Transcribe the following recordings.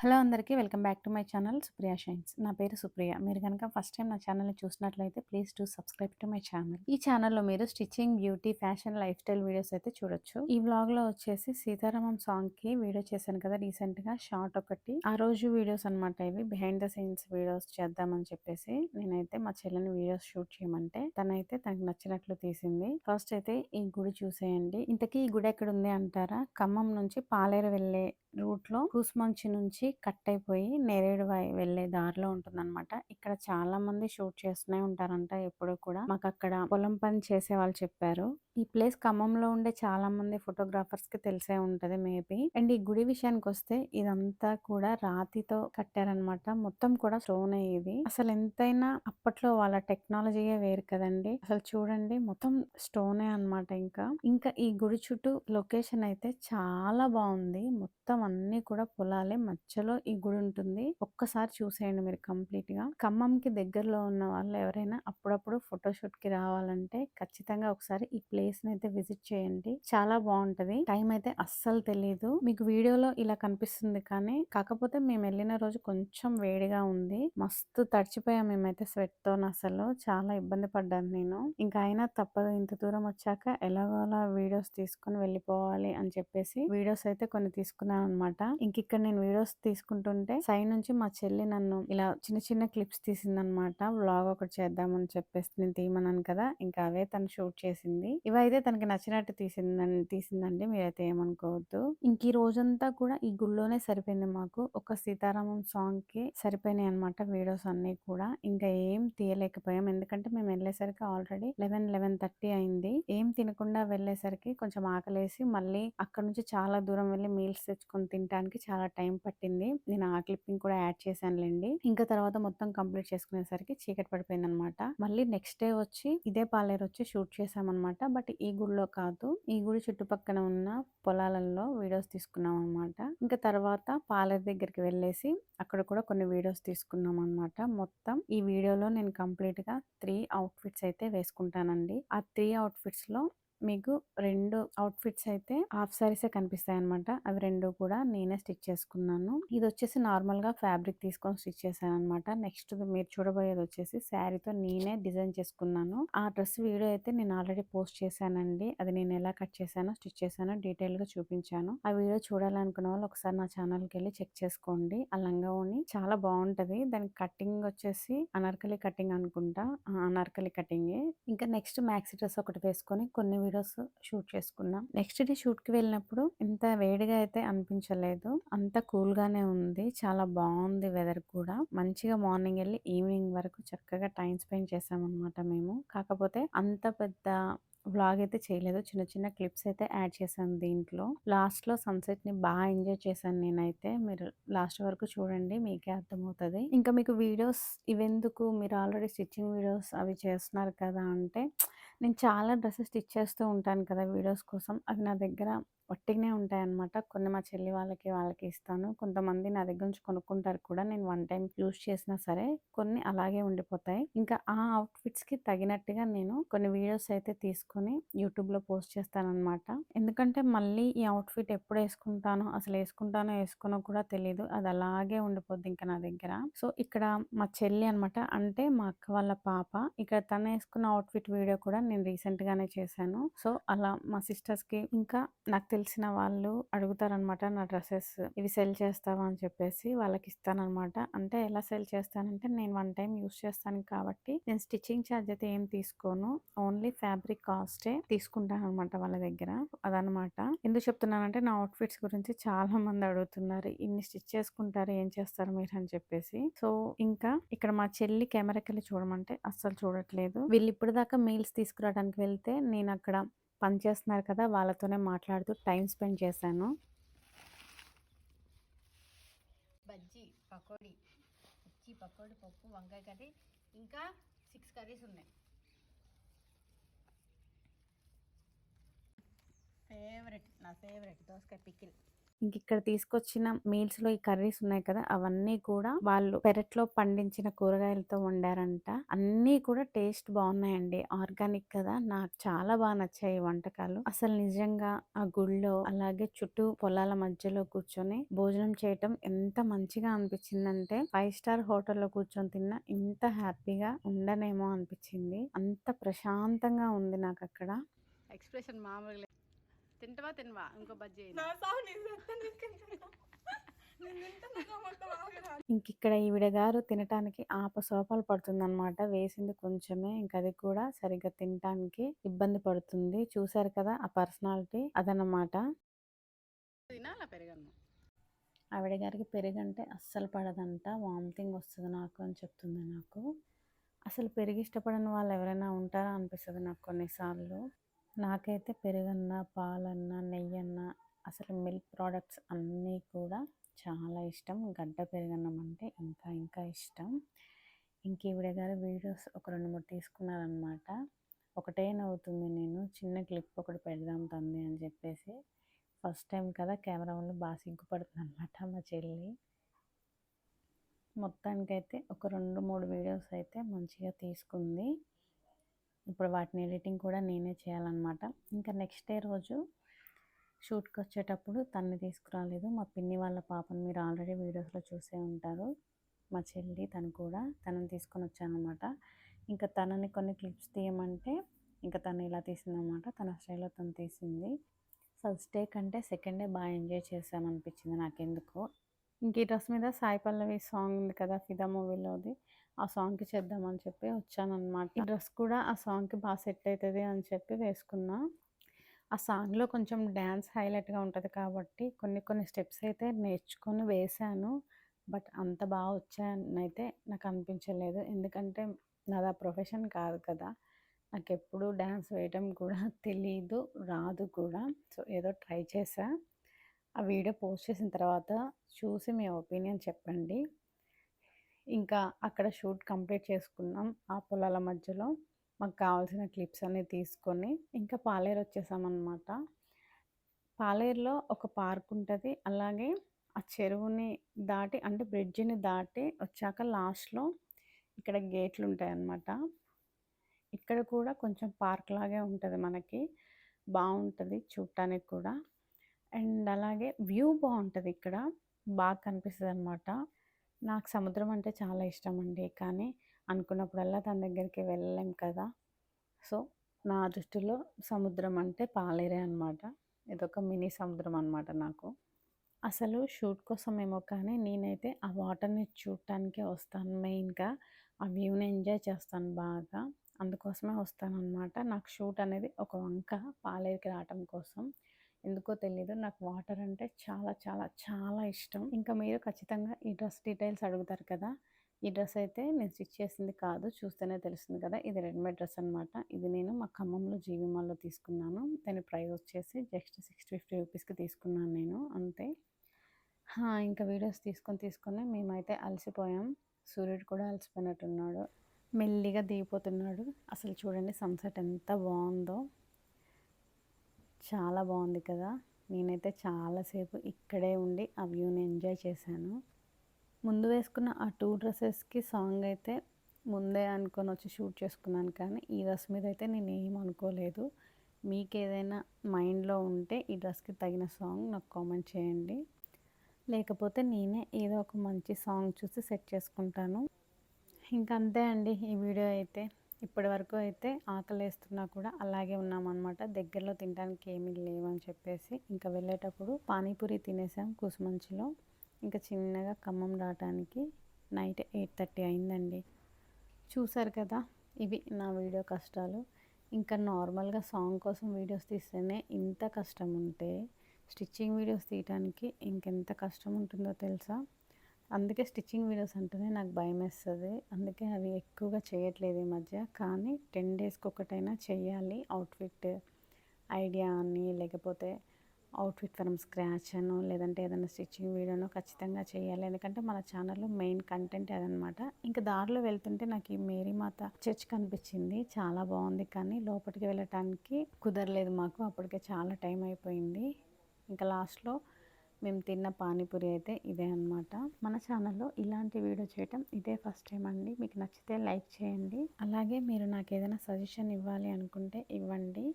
Hello అందరికీ welcome back to my channel Supriya shines. నా పేరు సుప్రియ. మీరు కనుక ఫస్ట్ టైం నా ఛానల్ని చూసినట్లయితే please to subscribe to my channel. ఈ ఛానల్లో మీరు stitching beauty fashion lifestyle videos అయితే చూడొచ్చు. ఈ వ్లాగ్లో వచ్చేసి సీతారామం సాంగ్కి వీడియో చేశాను కదా రీసెంట్గా షార్ట్ ఒకటి. ఆ రోజు వీడియోస్ అనమాట ఇవి. బిహైండ్ ద సీన్స్ వీడియోస్ చేద్దామని చెప్పేసి నేనైతే మా చెల్లెని వీడియోస్ షూట్ చేయమంటే తనైతే తనకు నచ్చినట్లు తీసింది. ఫస్ట్ అయితే ఈ గుడి చూసేయండి. ఇంతకీ ఈ గుడి ఎక్కడ ఉంది అంటారా? ఖమ్మం నుంచి పాలేరు వెళ్ళే రూట్లో కూసుమంచి నుంచి కట్ అయిపోయి నేరేడు వై- వెళ్ళే దారిలో ఉంటుందన్నమాట. ఇక్కడ చాలా మంది షూట్ చేస్తూనే ఉంటారంట ఎప్పుడు కూడా. మాకు అక్కడ పొలం పని చేసే వాళ్ళు చెప్పారు. ఈ ప్లేస్ ఖమ్మంలో ఉండే చాలా మంది ఫోటోగ్రాఫర్స్కి తెలిసే ఉంటది మేబీ. అండ్ ఈ గుడి విషయానికి వస్తే ఇదంతా కూడా రాతితో కట్టారనమాట మొత్తం కూడా స్టోన్ ఇది. అసలు ఎంతైనా అప్పట్లో వాళ్ళ టెక్నాలజీయే వేరు కదండి. అసలు చూడండి మొత్తం స్టోనే అన్నమాట ఇంకా. ఇంకా ఈ గుడి చుట్టూ లొకేషన్ అయితే చాలా బాగుంది. మొత్తం అన్ని కూడా పొలాలే మధ్యలో ఈ గుడి ఉంటుంది. ఒక్కసారి చూసేయండి మీరు కంప్లీట్గా ఖమ్మంకి దగ్గరలో ఉన్న వాళ్ళు ఎవరైనా అప్పుడప్పుడు ఫోటోషూట్కి రావాలంటే ఖచ్చితంగా ఒకసారి ఈ ప్లేస్ని అయితే విజిట్ చేయండి. చాలా బాగుంటది. టైం అయితే అస్సలు తెలియదు మీకు వీడియోలో ఇలా కనిపిస్తుంది కానీ కాకపోతే మేము వెళ్ళిన రోజు కొంచెం వేడిగా ఉంది. మస్తు తడిచిపోయాం మేమైతే స్వెట్తో అసలు. చాలా ఇబ్బంది పడ్డాను నేను. ఇంకా అయినా తప్పదు. ఇంత దూరం వచ్చాక ఎలాగో అలా వీడియోస్ తీసుకొని వెళ్ళిపోవాలి అని చెప్పేసి వీడియోస్ అయితే కొన్ని తీసుకున్నాను అనమాట ఇంక ఇక్కడ నేను వీడియోస్ తీసుకుంటుంటే సైడ్ నుంచి మా చెల్లి నన్ను ఇలా చిన్న చిన్న క్లిప్స్ తీసిందనమాట. వ్లాగ్ ఒకటి చేద్దామని చెప్పేసి నేను తీయమన్నాను కదా ఇంకా అవే తను షూట్ చేసింది. ఇవైతే తనకి నచ్చినట్టు తీసిందండి తీసిందండి మీరైతే ఏమనుకోవద్దు. ఇంక ఈ రోజంతా కూడా ఈ గుళ్ళోనే సరిపోయింది మాకు. ఒక సీతారామం సాంగ్కి సరిపోయినాయి అనమాట వీడియోస్ అన్ని కూడా. ఇంకా ఏం తీయలేకపోయాం. ఎందుకంటే మేము వెళ్ళేసరికి ఆల్రెడీ లెవెన్ లెవెన్ థర్టీ అయింది. ఏం తినకుండా వెళ్ళేసరికి కొంచెం ఆకలేసి మళ్ళీ అక్కడ నుంచి చాలా దూరం వెళ్ళి మీల్స్ తెచ్చుకొని తినడానికి చాలా టైం పట్టింది. నేను ఆ క్లిప్పింగ్ కూడా యాడ్ చేశానులేండి. ఇంకా తర్వాత మొత్తం కంప్లీట్ చేసుకునేసరికి చీకటి పడిపోయింది అనమాట మళ్ళీ నెక్స్ట్ డే వచ్చి ఇదే పాలేరు వచ్చి షూట్ చేసామన్నమాట బట్ ఈ గుడిలో కాదు ఈ గుడి చుట్టుపక్కన ఉన్న పొలాలలో వీడియోస్ తీసుకున్నాం అనమాట ఇంకా తర్వాత పాలేరు దగ్గరికి వెళ్ళేసి అక్కడ కూడా కొన్ని వీడియోస్ తీసుకున్నాం అనమాట మొత్తం ఈ వీడియోలో నేను కంప్లీట్గా త్రీ అవుట్ఫిట్స్ అయితే వేసుకుంటానండి. ఆ త్రీ అవుట్ఫిట్స్లో మీకు రెండు అవుట్ఫిట్స్ అయితే హాఫ్ సారీసే కనిపిస్తాయి అనమాట అవి రెండు కూడా నేనే స్టిచ్ చేసుకున్నాను. ఇది వచ్చేసి నార్మల్గా ఫ్యాబ్రిక్ తీసుకొని స్టిచ్ చేశాను అనమాట నెక్స్ట్ మీరు చూడబోయేది వచ్చేసి శారీతో నేనే డిజైన్ చేసుకున్నాను. ఆ డ్రెస్ వీడియో అయితే నేను ఆల్రెడీ పోస్ట్ చేశానండి. అది నేను ఎలా కట్ చేశానో స్టిచ్ చేశానో డీటెయిల్గా చూపించాను. ఆ వీడియో చూడాలనుకున్న వాళ్ళు ఒకసారి నా ఛానల్కి వెళ్ళి చెక్ చేసుకోండి. ఆ లంగా ఓణి చాలా బాగుంటది. దాని కటింగ్ వచ్చేసి అనార్కలి కటింగ్ అనుకుంటా. అనార్కలి కటింగ్ ఇంకా నెక్స్ట్ మ్యాక్సీ డ్రెస్ ఒకటి వేసుకొని కొన్ని వీడియోస్ షూట్ చేసుకున్నాం. నెక్స్ట్ డే షూట్కి వెళ్ళినప్పుడు ఇంత వేడిగా అయితే అనిపించలేదు. అంత కూల్గానే ఉంది. చాలా బాగుంది వెదర్ కూడా. మంచిగా మార్నింగ్ వెళ్ళి ఈవినింగ్ వరకు చక్కగా టైం స్పెండ్ చేసామన్నమాట మేము. కాకపోతే అంత పెద్ద వ్లాగ్ అయితే చేయలేదు. చిన్న చిన్న క్లిప్స్ అయితే యాడ్ చేశాను దీంట్లో. లాస్ట్లో సన్సెట్ని బాగా ఎంజాయ్ చేశాను నేనైతే. మీరు లాస్ట్ వరకు చూడండి మీకే అర్థమవుతుంది. ఇంకా మీకు వీడియోస్ ఇవెందుకు? మీరు ఆల్రెడీ స్టిచ్చింగ్ వీడియోస్ అవి చేస్తున్నారు కదా అంటే నేను చాలా డ్రెస్సెస్ స్టిచ్ చేస్తూ ఉంటాను కదా వీడియోస్ కోసం. అవి నా దగ్గర ఒట్టిగానే ఉంటాయన్నమాట. కొన్ని మా చెల్లి వాళ్ళకి వాళ్ళకి ఇస్తాను. కొంతమంది నా దగ్గర నుంచి కొనుక్కుంటారు కూడా. నేను వన్ టైం యూస్ చేసినా సరే కొన్ని అలాగే ఉండిపోతాయి. ఇంకా ఆ అవుట్ఫిట్స్కి తగినట్టుగా నేను కొన్ని వీడియోస్ అయితే తీసుకొని యూట్యూబ్లో పోస్ట్ చేస్తానన్నమాట. ఎందుకంటే మళ్ళీ ఈ అవుట్ఫిట్ ఎప్పుడు వేసుకుంటానో అసలు వేసుకుంటానో వేసుకునో కూడా తెలియదు అది అలాగే ఉండిపోద్ది ఇంకా నా దగ్గర. సో ఇక్కడ మా చెల్లి అనమాట అంటే మా అక్క వాళ్ళ పాప. ఇక్కడ తను వేసుకున్న అవుట్ఫిట్ వీడియో కూడా నేను రీసెంట్ గానే చేశాను. సో అలా మా సిస్టర్స్కి ఇంకా నాకు తెలిసిన వాళ్ళు అడుగుతారనమాట నా డ్రెస్సెస్ ఇవి సెల్ చేస్తావా? అని చెప్పేసి వాళ్ళకి ఇస్తానమాట అంటే ఎలా సెల్ చేస్తానంటే నేను వన్ టైం యూస్ చేస్తాను కాబట్టి నేను స్టిచ్చింగ్ ఛార్జ్ అయితే ఏం తీసుకోను. ఓన్లీ ఫ్యాబ్రిక్ కాస్టే తీసుకుంటాను అనమాట వాళ్ళ దగ్గర. అదనమాట. ఎందుకు చెప్తున్నానంటే నా అవుట్ఫిట్స్ గురించి చాలా మంది అడుగుతున్నారు. ఇన్ని స్టిచ్ చేసుకుంటారు ఏం చేస్తారు మీరు? అని చెప్పేసి. సో ఇంకా ఇక్కడ మా చెల్లి కెమెరాకి వెళ్ళి చూడమంటే అస్సలు చూడట్లేదు. వీళ్ళు ఇప్పుడు దాకా మీల్స్ తీసుకురావడానికి వెళ్తే నేను అక్కడ పని చేస్తున్నారు కదా వాళ్ళతోనే మాట్లాడుతూ టైం స్పెండ్ చేశాను. బజ్జీ పకోడీ. బజ్జీ పకోడీ పప్పు వంకాయ కర్రీ ఇంకా సిక్స్ కర్రీస్ ఉన్నాయి. ఫేవరెట్ నా ఫేవరెట్ దోసకాయ పికిల్ ఇంక ఇక్కడ తీసుకొచ్చిన మీల్స్లో ఈ కర్రీస్ ఉన్నాయి కదా అవన్నీ కూడా వాళ్ళు పెరట్లో పండించిన కూరగాయలతో వండారంట. అన్నీ కూడా టేస్ట్ బాగున్నాయండి. ఆర్గానిక్ కదా నాకు చాలా బాగా నచ్చాయి వంటకాలు. అసలు నిజంగా ఆ గుళ్ళో అలాగే చుట్టూ పొలాల మధ్యలో కూర్చొని భోజనం చేయటం ఎంత మంచిగా అనిపించిందంటే ఫైవ్ స్టార్ హోటల్లో కూర్చొని తిన్నా ఇంత హ్యాపీగా ఉండనేమో అనిపించింది. అంత ప్రశాంతంగా ఉంది నాకు అక్కడ ఎక్స్ప్రెషన్ మామూలుగా తింటవా తినవా? ఇంకో బజ్జీ నా సాగు నేను చెప్తాను నీకు. నేను తింటున్నా మొత్తం ఆగరా. ఇంక ఇక్కడ ఈవిడ గారు తినటానికి ఆపసోపాలు పడుతుందన్నమాట. వేసింది కొంచెమే ఇంక అది కూడా సరిగ్గా తినటానికి ఇబ్బంది పడుతుంది. చూసారు కదా ఆ పర్సనాలిటీ అదనమాట తినాలా పెరగను ఆవిడ గారికి పెరుగంటే అస్సలు పడదంట. వామిటింగ్ వస్తుంది నాకు అని చెప్తుంది నాకు. అసలు పెరుగు ఇష్టపడని వాళ్ళు ఎవరైనా ఉంటారా అనిపిస్తుంది నాకు కొన్నిసార్లు. నాకైతే పెరుగన్నా పాలన్నా నెయ్యన్నా అసలు మిల్క్ ప్రోడక్ట్స్ అన్నీ కూడా చాలా ఇష్టం. గడ్డ పెరుగన్నం అంటే ఇంకా ఇంకా ఇష్టం. ఇంక ఈవిడ గారు వీడియోస్ ఒక రెండు మూడు తీసుకున్నారనమాట ఒకటే నవ్వుతుంది నేను చిన్న క్లిప్ ఒకటి పెడదాం తంది అని చెప్పేసి. ఫస్ట్ టైం కదా కెమెరా వాళ్ళు బాగా సిగ్గుపడుతుంది అనమాట మా చెల్లి. మొత్తానికైతే ఒక రెండు మూడు వీడియోస్ అయితే మంచిగా తీసుకుంది. ఇప్పుడు వాటిని ఎడిటింగ్ కూడా నేనే చేయాలన్నమాట. ఇంకా నెక్స్ట్ డే రోజు షూట్కి వచ్చేటప్పుడు తన్ని తీసుకురాలేదు. మా పిన్ని వాళ్ళ పాపను మీరు ఆల్రెడీ వీడియోస్లో చూసే ఉంటారు. మా చెల్లి తను కూడా తనని తీసుకొని వచ్చానమాట ఇంకా తనని కొన్ని క్లిప్స్ తీయమంటే ఇంకా తను ఇలా తీసిందనమాట తన స్టైల్లో తను తీసింది. ఫస్ట్ డే కంటే సెకండ్ డే బాగా ఎంజాయ్ చేసామనిపించింది నాకెందుకో. ఇంక ఈ డ్రెస్ మీద సాయి పల్లవి సాంగ్ ఉంది కదా ఫిదా మూవీలోది. ఆ సాంగ్కి చేద్దామని చెప్పి వచ్చానమాట ఈ డ్రెస్ కూడా ఆ సాంగ్కి బాగా సెట్ అవుతుంది అని చెప్పి వేసుకున్నా. ఆ సాంగ్లో కొంచెం డ్యాన్స్ హైలైట్గా ఉంటుంది కాబట్టి కొన్ని కొన్ని స్టెప్స్ అయితే నేర్చుకొని వేశాను బట్ అంత బాగా వచ్చాయని అయితే నాకు అనిపించలేదు. ఎందుకంటే నాది ఆ ప్రొఫెషన్ కాదు కదా. నాకు ఎప్పుడు డ్యాన్స్ వేయటం కూడా తెలీదు రాదు కూడా. సో ఏదో ట్రై చేసా ఆ వీడియో పోస్ట్ చేసిన తర్వాత చూసి మీ ఒపీనియన్ చెప్పండి. ఇంకా అక్కడ షూట్ కంప్లీట్ చేసుకున్నాం ఆ పొలాల మధ్యలో. మాకు కావాల్సిన క్లిప్స్ అన్నీ తీసుకొని ఇంకా పాలేరు వచ్చేసామన్నమాట. పాలేరులో ఒక పార్క్ ఉంటుంది. అలాగే ఆ చెరువుని దాటి అంటే బ్రిడ్జిని దాటి వచ్చాక లాస్ట్లో ఇక్కడ గేట్లు ఉంటాయన్నమాట. ఇక్కడ కూడా కొంచెం పార్క్ లాగే ఉంటుంది మనకి. బాగుంటుంది చూడటానికి కూడా. అండ్ అలాగే వ్యూ బాగుంటుంది ఇక్కడ. బాగా కనిపిస్తుంది అనమాట నాకు సముద్రం అంటే చాలా ఇష్టం అండి కానీ అనుకున్నప్పుడల్లా తన దగ్గరికి వెళ్ళలేం కదా! సో నా దృష్టిలో సముద్రం అంటే పాలేరే అనమాట ఇదొక మినీ సముద్రం అనమాట నాకు. అసలు షూట్ కోసం ఏమో కానీ నేనైతే ఆ వాటర్ని చూడటానికే వస్తాను. మెయిన్గా ఆ వ్యూని ఎంజాయ్ చేస్తాను బాగా. అందుకోసమే వస్తాను అనమాట నాకు షూట్ అనేది ఒక వంక పాలేరుకి రావటం కోసం. ఎందుకో తెలీదు. నాకు వాటర్ అంటే చాలా చాలా చాలా ఇష్టం. ఇంకా మీరు ఖచ్చితంగా ఈ డ్రెస్ డీటెయిల్స్ అడుగుతారు కదా? ఈ డ్రెస్ అయితే నేను స్టిచ్ చేసింది కాదు చూస్తేనే తెలుస్తుంది కదా? ఇది రెడీమేడ్ డ్రెస్ అనమాట ఇది నేను మా ఖమ్మంలో జీవిమాల్లో తీసుకున్నాను. దాని ప్రైస్ వచ్చేసి జస్ట్ సిక్స్టీ ఫిఫ్టీ రూపీస్కి తీసుకున్నాను నేను అంతే. ఇంకా వీడియోస్ తీసుకొని తీసుకొని మేమైతే అలసిపోయాం. సూర్యుడు కూడా అలసిపోయినట్టున్నాడు. మెల్లిగా దిగిపోతున్నాడు. అసలు చూడండి సన్సెట్ ఎంత బాగుందో. చాలా బాగుంది కదా. నేనైతే చాలాసేపు ఇక్కడే ఉండి ఆ వ్యూని ఎంజాయ్ చేశాను. ముందు వేసుకున్న ఆ టూ డ్రెస్సెస్కి సాంగ్ అయితే ముందే అనుకొని వచ్చి షూట్ చేసుకున్నాను కానీ ఈ డ్రెస్ మీద అయితే నేను ఏం అనుకోలేదు. మీకు ఏదైనా మైండ్లో ఉంటే ఈ డ్రెస్కి తగిన సాంగ్ నాకు కామెంట్ చేయండి. లేకపోతే నేనే ఏదో ఒక మంచి సాంగ్ చూసి సెట్ చేసుకుంటాను. ఇంకంతే అంతే అండి ఈ వీడియో అయితే. ఇప్పటి వరకు అయితే ఆకలి వేస్తున్నా కూడా అలాగే ఉన్నామన్నమాట. దగ్గరలో తినడానికి ఏమీ లేవని చెప్పేసి ఇంకా వెళ్ళేటప్పుడు పానీపూరి తినేసాం కుసుమంచిలో. ఇంకా చిన్నగా ఖమ్మం రావడానికి నైట్ ఎయిట్ థర్టీ అయిందండి. చూసారు కదా ఇవి నా వీడియో కష్టాలు. ఇంకా నార్మల్గా సాంగ్ కోసం వీడియోస్ తీస్తేనే ఇంత కష్టం ఉంటే స్టిచ్చింగ్ వీడియోస్ తీయడానికి ఇంకెంత కష్టం ఉంటుందో తెలుసా? అందుకే స్టిచ్చింగ్ వీడియోస్ అంటేనే నాకు భయం వేస్తుంది అందుకే అవి ఎక్కువగా చేయట్లేదు ఈ మధ్య. కానీ టెన్ డేస్కి ఒకటైనా చేయాలి. అవుట్ఫిట్ ఐడియా అని లేకపోతే అవుట్ఫిట్ ఫ్రమ్ స్క్రాచ్ అనో లేదంటే ఏదైనా స్టిచ్చింగ్ వీడియోనో ఖచ్చితంగా చేయాలి. ఎందుకంటే మన ఛానల్లో మెయిన్ కంటెంట్ అదనమాట. ఇంకా దారిలో వెళ్తుంటే నాకు ఈ మేరీమాత చర్చ్ కనిపించింది. చాలా బాగుంది కానీ లోపలికి వెళ్ళటానికి కుదరలేదు మాకు. అప్పటికే చాలా టైం అయిపోయింది. ఇంకా లాస్ట్లో మేము తిన్న పానీపూరి అయితే ఇదే అన్నమాట. మన ఛానల్లో ఇలాంటి వీడియో చేయటం ఇదే ఫస్ట్ టైం అండి. మీకు నచ్చితే లైక్ చేయండి. అలాగే మీరు నాకు ఏదైనా సజెషన్ ఇవ్వాలి అనుకుంటే ఇవ్వండి.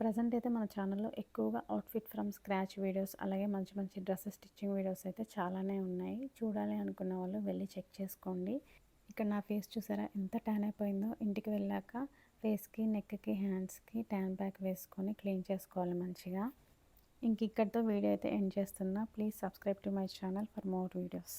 ప్రజెంట్ అయితే మన ఛానల్లో ఎక్కువగా అవుట్ఫిట్ ఫ్రమ్ స్క్రాచ్ వీడియోస్ అలాగే మంచి మంచి డ్రెస్సెస్ స్టిచ్చింగ్ వీడియోస్ అయితే చాలానే ఉన్నాయి. చూడాలి అనుకున్న వాళ్ళు వెళ్ళి చెక్ చేసుకోండి. ఇక్కడ నా ఫేస్ చూసారా ఎంత ట్యాన్ అయిపోయిందో. ఇంటికి వెళ్ళాక ఫేస్కి నెక్కి హ్యాండ్స్కి ట్యాన్ ప్యాక్ వేసుకొని క్లీన్ చేసుకోవాలి మంచిగా. ఇంక ఇక్కడితో వీడియో అయితే ఎండ్ చేస్తున్నా. Please subscribe to my channel for more videos